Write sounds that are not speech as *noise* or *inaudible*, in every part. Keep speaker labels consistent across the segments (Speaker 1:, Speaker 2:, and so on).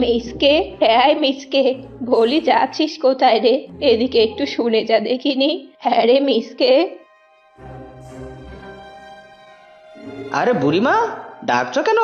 Speaker 1: মিসকে হ্যাঁ মিসকে বলি যাচ্ছিস কোথায় রে? এদিকে একটু শুনে যা দেখিনি। হ্যাঁ রে মিসকে।
Speaker 2: আরে বুড়িমা ডাকছো কেন?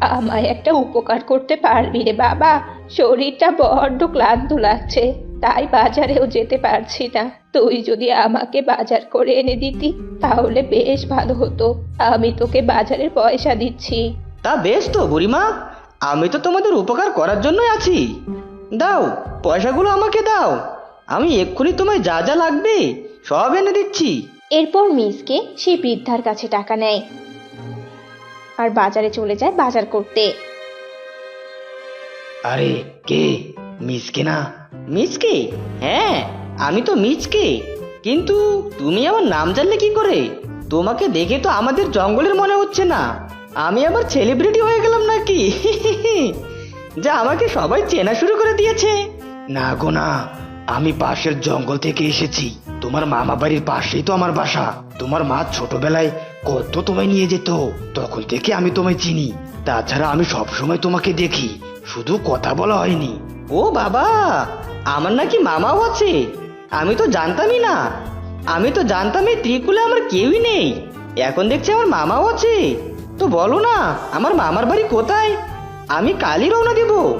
Speaker 1: আমায় একটা উপকার করতে পারবি রে বাবা। শরীরটা বড্ড ক্লান্ত লাগছে তাই বাজারেও যেতে পারছি না। তুই যদি আমাকে বাজার করে এনে দিতি তাহলে বেশ ভালো হতো। আমি তোকে বাজারের পয়সা দিচ্ছি।
Speaker 2: তা বেশ তো বুড়িমা আমি তো তোমাদের উপকার করার জন্যই আছি। দাও পয়সাগুলো আমাকে দাও। আমি এক্ষুনি তোমায় যা যা লাগবে সব এনে দিচ্ছি।
Speaker 1: এরপর মিসকে সেই বৃদ্ধার কাছে টাকা নেয়। আর বাজারে চলে যায় বাজার করতে।
Speaker 2: আরে কে? মিসকে না? মিসকে? হ্যাঁ আমি তো মিচকে কিন্তু তুমি আমার নাম জানলে কি করে? তোমাকে দেখে তো আমাদের জঙ্গলের মনে হচ্ছে না। আমি আবার সেলিব্রিটি হয়ে গেলাম নাকি? যা আমাকে সবাই চেনা শুরু করে দিয়েছে। না গো না, আমি পাশের জঙ্গল থেকে এসেছি। তোমার মামা বাড়ির পাশেই তো আমার বাসা। তোমার মা ছোটবেলায় কত তোমায় নিয়ে যেত, তখন থেকে আমি তোমায় চিনি। তাছাড়া আমি সবসময় তোমাকে দেখি, শুধু কথা বলা হয়নি। ও বাবা, আমার নাকি মামাও আছে। আমি তো জানতামই না। আমি তো জানতাম এই ত্রিকুলে আমার কেউই নেই। এখন দেখছি আমার মামাও আছে। তো বলো না, আমার মামার বাড়ি কোথায়? আমি কালই রওনা দেব।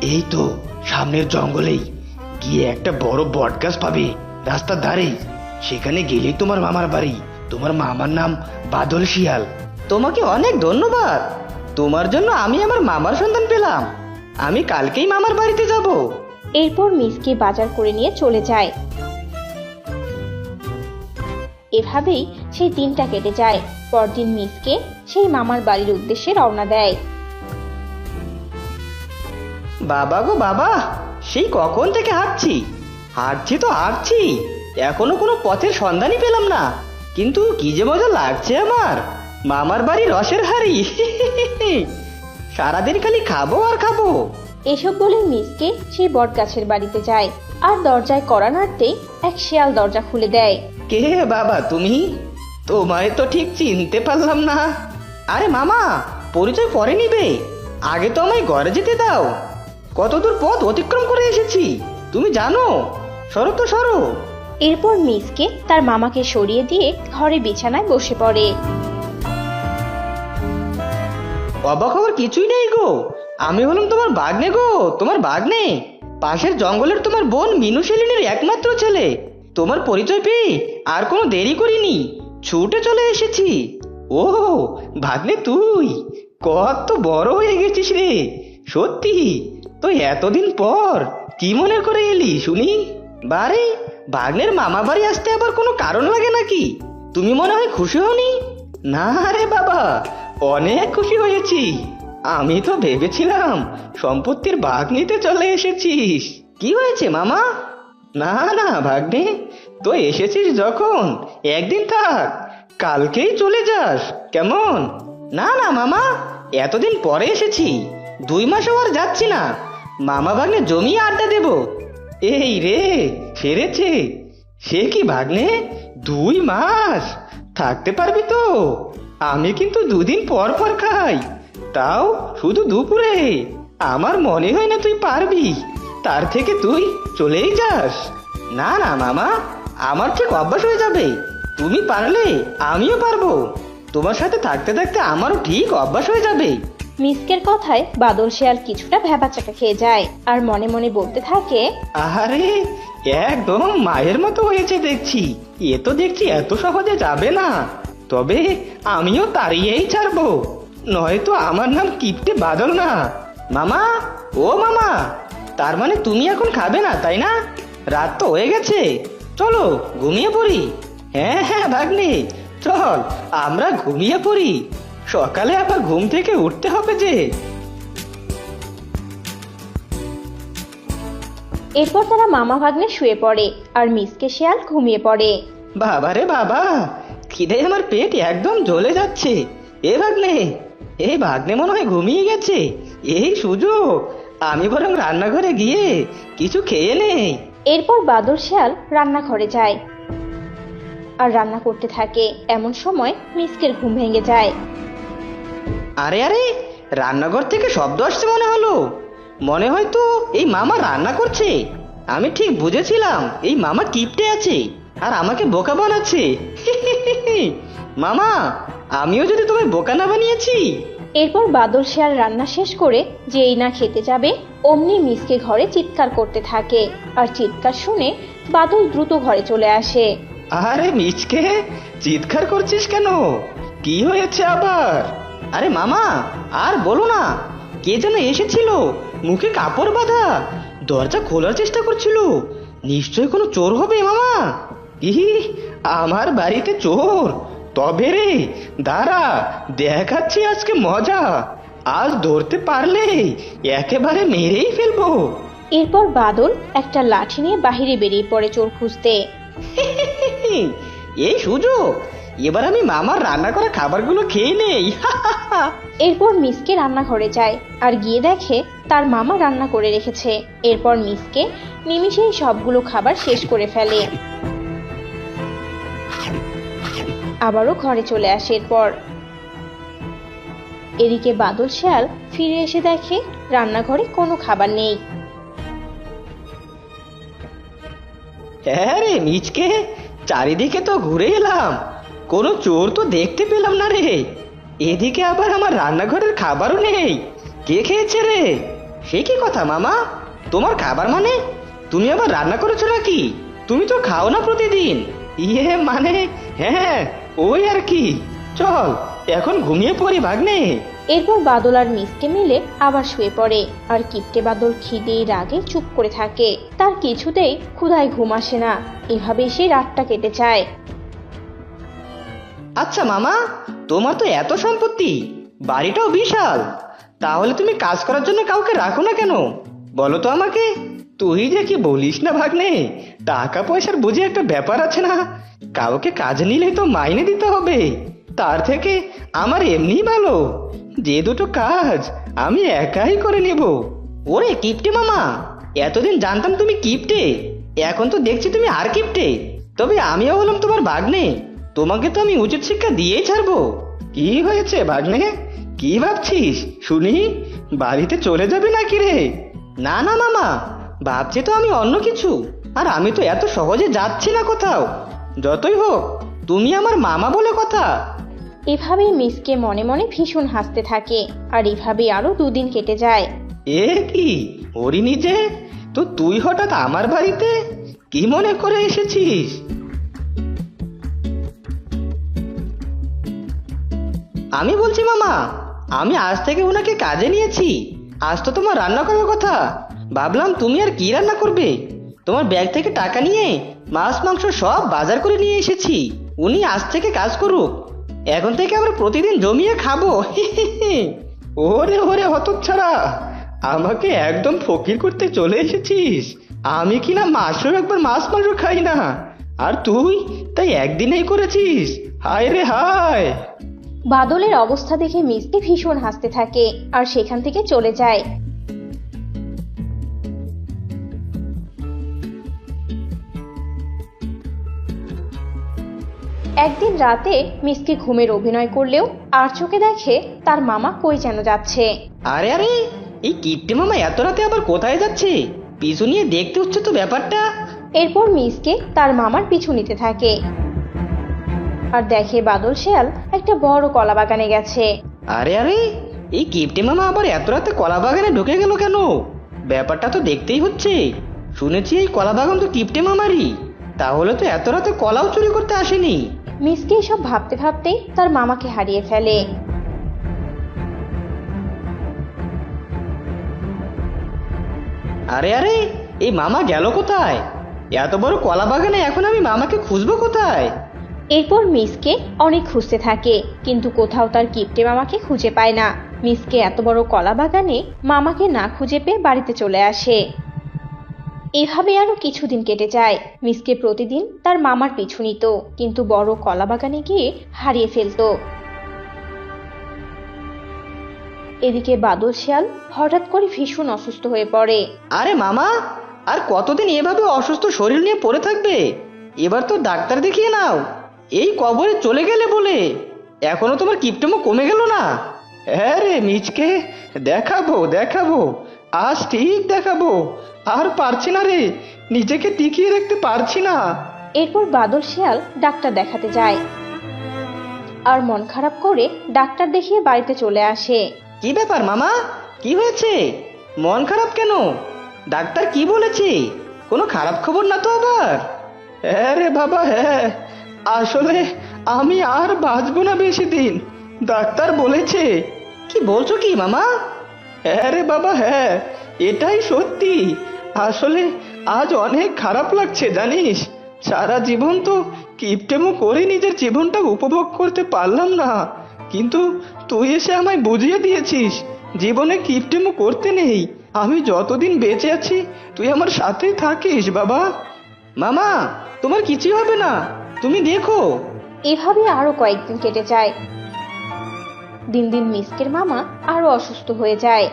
Speaker 2: এই তো, সামনের জঙ্গলেই গিয়ে একটা বড় বট গাছ পাবে, রাস্তার ধারেই। সেখানে গেলেই তোমার মামার বাড়ি। তোমার মামার নাম বাদল শিয়াল। তোমাকে অনেক ধন্যবাদ। তোমার জন্য আমি আমার মামার সন্ধান পেলাম। আমি কালকেই মামার বাড়িতে যাব।
Speaker 1: এরপর মিসকে বাজার করে নিয়ে চলে যায়। এভাবেই সেই দিনটা কেটে যায়। পরদিন মিসকে সেই মামার বাড়ির উদ্দেশ্যে রওনা দেয়।
Speaker 2: বাবা গো বাবা সেই কখন থেকে হাঁটছি? হাঁটছি তো হাঁটছি এখনও কোনো পথের সন্ধানই পেলাম না। কিন্তু কি যে মজা লাগছে আমার মামার বাড়ি রসের হাড়ি। *laughs* সারাদিন খালি খাব আর খাব।
Speaker 1: এসব বলে মিসকে সেই বট গাছের বাড়িতে যায় আর দরজায় কড়া নাড়তেই এক শিয়াল দরজা খুলে দেয়।
Speaker 2: কে বাবা তুমি? তোমায় তো ঠিক চিনতে পারলাম না। আরে মামা পরিচয় পরে নিবে। আগে তো আমায় ঘরে যেতে দাও। কতদূর পথ অতিক্রম করে এসেছি তুমি জানো? সরো তো সরো।
Speaker 1: এরপর মিসকে তার মামাকে সরিয়ে দিয়ে ঘরে বিছানায় বসে পড়ে।
Speaker 2: অবাক হওয়ার কিছুই নেই গো। আমি হলাম তোমার বাগনে গো তোমার বাগনে পাশের জঙ্গলের তোমার বোন মিনু সেলিনের একমাত্র ছেলে। তোমার পরিচয় পেয়ে আর কোনো দেরি করিনি। ছুটে চলে এসেছি। ও, ভাগ্নে তুই, কত বড় হয়ে গেছিস রে। সত্যি তো এতদিন পর কি মনে করে এলি শুনি? বারে, ভাগ্নের মামা বাড়ি আসতে আবার কোনো কারণ লাগে নাকি? তুমি মনে হয় খুশি হওনি? না রে বাবা, অনেক খুশি হয়েছি। আমি তো ভেবেছিলাম সম্পত্তির ভাগ নিতে চলে এসেছিস। কি হয়েছে মামা? না না, ভাগ্নে তো এসেছিস যখন? একদিন থাক। কালকেই চলে যাস। কেমন? না না, মামা। এতদিন পরে এসেছি। দুই মাসও আর যাচ্ছি না। মামা ভাগ্নে জমি আড্ডা দেব। এই রে সেরেছে সে কি ভাগ্নে? দুই মাস। থাকতে পারবি তো? আমি কিন্তু দুদিন পর পর খাই। তাও শুধু দুপুরে। আমার মনে হয় না তুই পারবি। তার থেকে তুই চলেই যাস। না না, মামা। আমার ঠিক অভ্যাস হয়ে যাবে। তুমি পারলে আমিও পারব। তোমার সাথে থাকতে থাকতে আমারও ঠিক অভ্যাস হয়ে যাবে।
Speaker 1: মিসকের কথায় বাদল শিয়াল কিছুটা ভ্যাবাচাকা খেয়ে যায় আর মনে মনে বলতে থাকে
Speaker 2: আরে একদম মায়ের মতো হয়েছে দেখছি। এ তো দেখছি এত সহজে যাবে না। তবে আমিও তাড়িয়েই ছাড়বো। নয়তো আমার নাম কিপটে বাদল না। মামা ও মামা তার মানে তুমি এখন খাবে না তাই না? রাত তো হয়ে গেছে। চলো ঘুমিয়ে পড়ি। হ্যাঁ হ্যাঁ ভাগ্নে চল আমরা ঘুমিয়ে পড়ি। সকালে আবার ঘুম থেকে উঠতে হবে যে।
Speaker 1: এরপর তারা মামা ভাগ্নে শুয়ে পড়ে আর মিসকে শিয়াল ঘুমিয়ে পড়ে।
Speaker 2: বাবা রে বাবা খিদে আমার পেট একদম জ্বলে যাচ্ছে। এ ভাগ্নে এই ভাগ্নে মনে হয় ঘুমিয়ে গেছে। এই সুযোগ আমি বরং রান্নাঘরে গিয়ে কিছু খেয়ে নেই।
Speaker 1: এরপর বাদল শিয়াল রান্নাঘরে যায়। আর রান্না করতে থাকে এমন সময় মিসকের ঘুম ভেঙে যায়।
Speaker 2: আরে আরে, রান্নাঘর থেকে শব্দ আসছে মনে হলো। মনে হয় তো এই মামা রান্না করছে। আমি ঠিক বুঝেছিলাম এই মামা কিপটে আছে আর আমাকে বোকা বানাচ্ছে। *laughs* মামা, আমিও যদি তোমায় বোকা না বানিয়েছি
Speaker 1: এরপর বাদল শিয়াল রান্না শেষ করে যেই না খেতে যাবে, অমনি মিসকে ঘরে চিৎকার করতে থাকে। আর চিৎকার শুনে বাদল দ্রুত ঘরে চলে আসে।
Speaker 2: আরে মিচকে চিৎকার করছিস কেন? কি হয়েছে আবার? আরে মামা, আর বলো না, কে যেন এসেছিল? মুখে কাপড় বাঁধা। দরজা খোলার চেষ্টা করছিল। নিশ্চয় কোনো চোর হবে মামা? ইহি, আমার বাড়িতে চোর। তবে রে দাঁড়া দেখাচ্ছি আজকে মজা। আজ ধরতে পারলে একেবারে মেরেই ফেলব।
Speaker 1: এরপর বাদল একটা লাঠি নিয়ে বাহিরে বেরিয়ে পড়ে চোর খুঁজতে। *laughs*
Speaker 2: এই সুযোগ এবার আমি মামার রান্না করা খাবারগুলো খেয়ে নেই। *laughs*
Speaker 1: এরপর মিসকে রান্নাঘরে যায় আর গিয়ে দেখে তার মামা রান্না করে রেখেছে। এরপর মিসকে নিমিষেই সবগুলো খাবার শেষ করে ফেলে। আবারও ঘরে চলে আসে এরপর। এদিকে বাদল, শিয়াল ফিরে এসে দেখে রান্নাঘরে কোনো খাবার নেই।
Speaker 2: হ্যাঁ রে মিচকে, চারিদিকে তো ঘুরে এলাম। কোনো চোর তো দেখতে পেলাম না রে। এদিকে আবার আমার রান্নাঘরের খাবারও নেই। কে খেয়েছে রে? সে কি কথা মামা? তোমার খাবার মানে? তুমি আবার রান্না করেছ নাকি? তুমি তো খাও না প্রতিদিন। ইয়ে মানে? হ্যাঁ ওই আর কি। চল এখন ঘুমিয়ে পড়ি ভাগ্নে।
Speaker 1: এরপর বাদল আর মিসকে মিলে আবার শুয়ে পড়ে। আর কিপটে বাদল খিদে রাগে চুপ করে থাকে। তার কিছুতেই ক্ষুধায় ঘুম আসে না। এভাবেই সে রাতটা কেটে যায়।
Speaker 2: আচ্ছা মামা তোমার তো এত সম্পত্তি। বাড়িটাও বিশাল। তাহলে তুমি কাজ করার জন্য কাউকে রাখো না কেন? বলো তো আমাকে। তুই যে কি বলিস না ভাগ্নে? টাকা পয়সার বুঝে একটা ব্যাপার আছে না? কাউকে কাজ নিলে তো মাইনে দিতে হবে। তার থেকে আমার এমনি ভালো। যে দুটো কাজ আমি একাই করে নেব। ওরে কিপটে মামা, এতদিন জানতাম তুমি কিপটে। এখন তো দেখছি তুমি আর কিপটে। তবে আমিও হলাম তোমার ভাগ্নে। তোমাকে তো আমি উচিত শিক্ষা দিয়েই ছাড়বো। কি হয়েছে ভাগ্নে? কি ভাবছিস? শুনি, বাড়িতে চলে যাবে নাকি রে? না না, মামা। ভাবছি তো আমি অন্য কিছু। আর আমি তো এত সহজে যাচ্ছি না কোথাও। যতই হোক তুমি আমার মামা বলে কথা।
Speaker 1: এভাবেই মিসকে মনে মনে ভীষণ হাসতে থাকে আর এভাবে আরও দুদিন কেটে যায়।
Speaker 2: এ কি ওরি নিজে তো তুই হঠাৎ আমার বাড়িতে? কি মনে করে এসেছিস? আমি বলছি মামা আমি আজ থেকে ওনাকে কাজে নিয়েছি। আজ তো তোমার রান্না করার কথা। ভাবলাম তুমি আর কি রান্না করবে? তোমার ব্যাগ থেকে টাকা নিয়ে মাছ, মাংস সব বাজার করে নিয়ে এসেছি। উনি আজ থেকে কাজ করুক। এখন থেকে আমরা প্রতিদিন জমিয়ে খাব। *laughs* ওরে ওরে, হতচ্ছাড়া। আমাকে একদম ফকির করতে চলে এসেছিস। আমি কি না মাসেও একবার মাছ, মাংস খাই না? আর তুই তাই একদিনেই করেছিস? হায় রে হায়।
Speaker 1: বাদলের অবস্থা দেখে মিসকে ভীষণ হাসতে থাকে, আর সেখান থেকে চলে যায়। একদিন রাতে মিসকে ঘুমের অভিনয় করলেও আর চোখে দেখে তার মামা কই যেন যাচ্ছে।
Speaker 2: আরে আরে এই কিপ্টে মামা এত রাতে আবার কোথায় যাচ্ছে? পিছু নিয়ে দেখতে হচ্ছে তো ব্যাপারটা।
Speaker 1: এরপর মিসকে তার মামার পিছু নিতে থাকে। আর দেখে বাদল শেয়াল একটা বড় কলা বাগানে গেছে।
Speaker 2: আরে আরে এই কিপ্টে মামা আবার এত রাতে কলা বাগানে ঢুকে গেল কেন? ব্যাপারটা তো দেখতেই হচ্ছে। শুনেছি এই কলা বাগান তো কিপ্টে মামারই। তাহলে তো এত রাতে কলাও চুরি করতে আসেনি।
Speaker 1: মিসকে এসব ভাবতে ভাবতেই তার মামাকে হারিয়ে ফেলে।
Speaker 2: আরে আরে এই মামা গেল কোথায়? এত বড় কলা বাগানে এখন আমি মামাকে খুঁজবো কোথায়?
Speaker 1: এরপর মিসকে অনেক খুঁজতে থাকে কিন্তু কোথাও তার কিপ্টে মামাকে খুঁজে পায় না। মিসকে এত বড় কলা বাগানে মামাকে না খুঁজে পেয়ে বাড়িতে চলে আসে। এভাবে আরও কিছুদিন কেটে যায়। মিসকে প্রতিদিন তার মামার পিছু নিত, কিন্তু বড় কলা বাগানে গিয়ে হারিয়ে ফেলতো। এদিকে বাদল শিয়াল হঠাৎ করে ভীষণ অসুস্থ হয়ে পড়ে।
Speaker 2: আরে মামা, আর কতদিন এভাবে অসুস্থ শরীর নিয়ে পড়ে থাকবে? এবার তো ডাক্তার দেখিয়ে নাও। এই কবরে চলে গেলে বলে। এখনও তোমার কিপটেমো কমে গেল না? হ্যাঁ রে, মিচকে, দেখাবো দেখাবো। আজ ঠিক দেখাবো। আর পারছি না রে নিজেকে টিকিয়ে রাখতে পারছি না।
Speaker 1: এরপর বাদল শিয়াল ডাক্তার দেখাতে যায়। আর মন খারাপ করে ডাক্তার দেখিয়ে বাড়িতে চলে আসে।
Speaker 2: কি ব্যাপার মামা? কি হয়েছে? মন খারাপ কেন? ডাক্তার কি বলেছে? কোনো খারাপ খবর না তো আবার? হ্যাঁ রে বাবা হ্যাঁ। আসলে আমি আর বাঁচবো না বেশি দিন ডাক্তার বলেছে। কি বলছো কি মামা? হ্যাঁ রে বাবা হ্যাঁ এটাই সত্যি। আসলে আজ অনেক খারাপ লাগছে, জানিস? সারা জীবন তো কিপটেমো করে নিজের জীবনটা উপভোগ করতে পারলাম না। কিন্তু তুই এসে আমায় বুঝিয়ে দিয়েছিস, জীবনে কিপটেমো করতে নেই। আমি যতদিন বেঁচে আছি, তুই আমার সাথেই থাকিস, বাবা। মামা, তোমার কিছুই হবে না। তুমি দেখো।
Speaker 1: এভাবে আরও কয়েকদিন কেটে যায়। দিন দিন মিসকের মামা আরও অসুস্থ হয়ে যায়।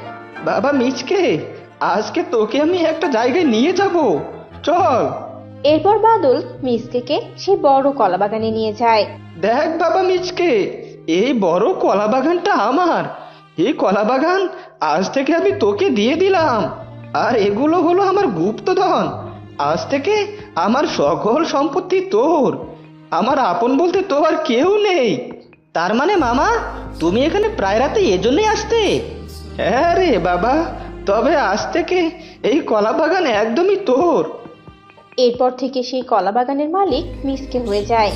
Speaker 2: বাবা মিচকে আজকে তোকে আমি একটা জায়গায় নিয়ে যাব। চল।
Speaker 1: এরপর বাদল মিসকেকে সেই বড় কলা বাগানে নিয়ে যায়।
Speaker 2: দেখ বাবা মিচকে এই বড় কলা বাগানটা আমার। এই কলা বাগান আজ থেকে আমি তোকে দিয়ে দিলাম। আর এগুলো হলো আমার গুপ্তধন। আজ থেকে আমার সকল সম্পত্তি তোর। আমার আপন বলতে তো আর কেউ নেই। তার মানে মামা, তুমি এখানে প্রায় রাতে এজন্যই আসতে। হ্যাঁ রে বাবা, তবে আজ থেকে এই কলা বাগান একদমই তোর।
Speaker 1: এরপর থেকে সেই কলা বাগানের মালিক মিসকে হয়ে যায়।